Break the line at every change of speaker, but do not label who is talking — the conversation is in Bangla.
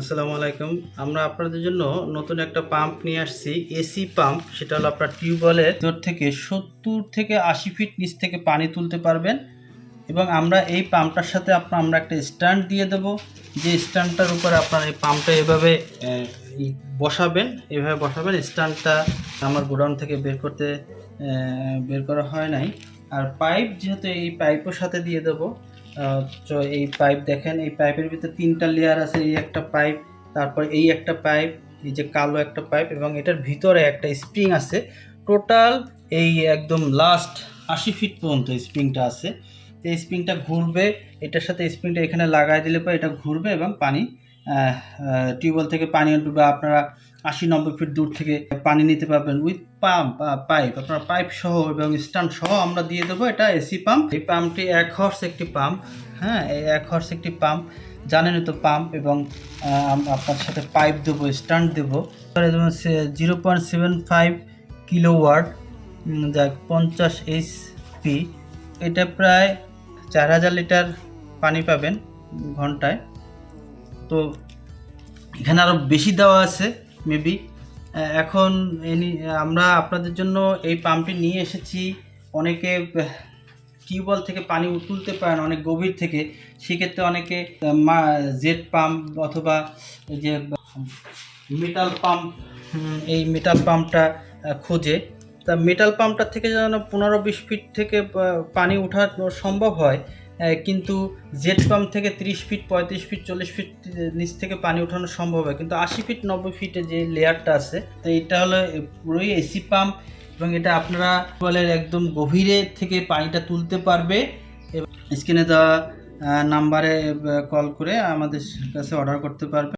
আসসালামু আলাইকুম। আমরা আপনাদের জন্য নতুন একটা পাম্প নিয়ে আসছি এসি পাম্প সেটা হলো আপনার টিউবওয়েলের ভিতর থেকে সত্তর থেকে আশি ফিট নিচ থেকে পানি তুলতে পারবেন এবং আমরা এই পাম্পটার সাথে আপনার, আমরা একটা স্ট্যান্ড দিয়ে দেবো। যে স্ট্যান্ডটার উপরে আপনার এই পাম্পটা এভাবে বসাবেন এভাবে বসাবেন স্ট্যান্ডটা আমার গোডাউন থেকে বের করতে বের করা হয় নাই। আর পাইপ যেহেতু এই পাইপের সাথে দিয়ে দেবো এই পাইপ দেখেন, এই পাইপের ভিতরে তিনটা লেয়ার আছে, এই একটা পাইপ তারপর এই একটা পাইপ এই যে কালো একটা পাইপ এবং এটার ভিতরে একটা স্প্রিং আছে। টোটাল এই একদম লাস্ট আশি ফিট পর্যন্ত স্প্রিংটা আছে। এই স্প্রিংটা ঘুরবে, এটার সাথে স্প্রিংটা এখানে লাগাই দিলে পরে এটা ঘুরবে এবং পানি টিউবওয়েল থেকে পানি উঠবে আপনারা আশি, নব্বই ফিট দূর থেকে পানি নিতে পারবেন উইথ পাম্প পাইপ আপনার পাইপ সহ এবং স্ট্যান্ড সহ আমরা দিয়ে দেবো এটা এসি পাম্প এই পাম্পটি এক হর্স একটি পাম্প হ্যাঁ এই এক হর্স একটি পাম্প জানেনই তো পাম্প এবং আপনার সাথে পাইপ দেবো স্ট্যান্ড দেবো। Zero point seven five kilowatt যাক, পঞ্চাশ এইচ পি এটা প্রায় চার হাজার লিটার পানি পাবেন ঘন্টায়। তো এখানে আরও বেশি দেওয়া আছে। মেবি। এখন আমরা আপনাদের জন্য এই পাম্পটি নিয়ে এসেছি। অনেকে টিউবওয়েল থেকে পানি তুলতে পারেন অনেক গভীর থেকে। সেক্ষেত্রে অনেকে জেট পাম্প অথবা যে মেটাল পাম্প এই মেটাল পাম্পটা খোঁজে। তা মেটাল পাম্পটার থেকে যেন পনেরো বিশ ফিট থেকে পানি ওঠানো সম্ভব হয় কিন্তু জেট পাম্প থেকে তিরিশ ফিট, পঁয়ত্রিশ ফিট, চল্লিশ ফিট নিচ থেকে পানি ওঠানো সম্ভব হয়। কিন্তু আশি ফিট, নব্বই ফিটে যে লেয়ারটা আছে, তো এটা হলো পুরোই এসি পাম্প এবং এটা আপনারা বলের একদম গভীরে থেকে পানিটা তুলতে পারবে। এবং স্ক্রিনে দেওয়া নাম্বারে কল করে আমাদের কাছে অর্ডার করতে পারবে